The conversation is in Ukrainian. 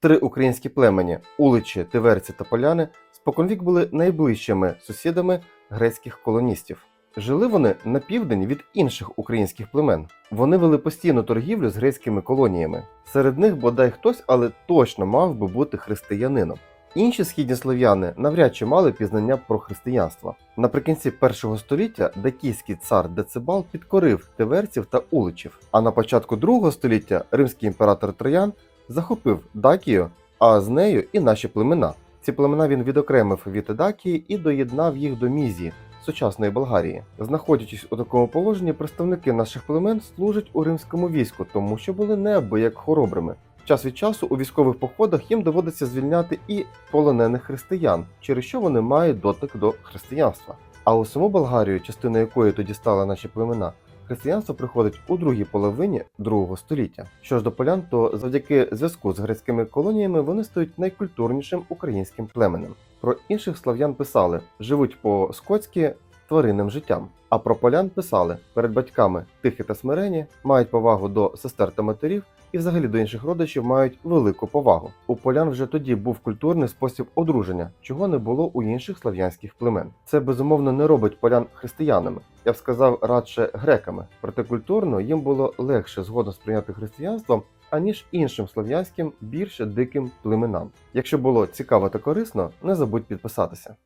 Три українські племені Уличі, Тиверці та Поляни споконвік були найближчими сусідами грецьких колоністів. Жили вони на південь від інших українських племен. Вони вели постійну торгівлю з грецькими колоніями. Серед них бодай хтось, але точно мав би бути християнином. Інші східні слов'яни навряд чи мали пізнання про християнство. Наприкінці першого століття дакійський цар Децибал підкорив тиверців та уличів, а на початку другого століття римський імператор Троян захопив Дакію, а з нею і наші племена. Ці племена він відокремив від Дакії і доєднав їх до Мізії, сучасної Болгарії. Знаходячись у такому положенні, представники наших племен служать у римському війську, тому що були неабияк хоробрими. Час від часу у військових походах їм доводиться звільняти і полонених християн, через що вони мають дотик до християнства. А у саму Болгарію, частина якої тоді стали наші племена, християнство приходить у другій половині другого століття. Що ж до полян, то завдяки зв'язку з грецькими колоніями вони стають найкультурнішим українським племенем. Про інших слав'ян писали: живуть по скотськи тваринним життям. А про полян писали перед батьками тихі та смирені, мають повагу до сестер та матерів і взагалі до інших родичів мають велику повагу. У полян вже тоді був культурний спосіб одруження, чого не було у інших слав'янських племен. Це безумовно не робить полян християнами. Я б сказав радше греками, проте культурно їм було легше згодом сприйняти християнство, аніж іншим слов'янським більш диким племенам. Якщо було цікаво та корисно, не забудь підписатися.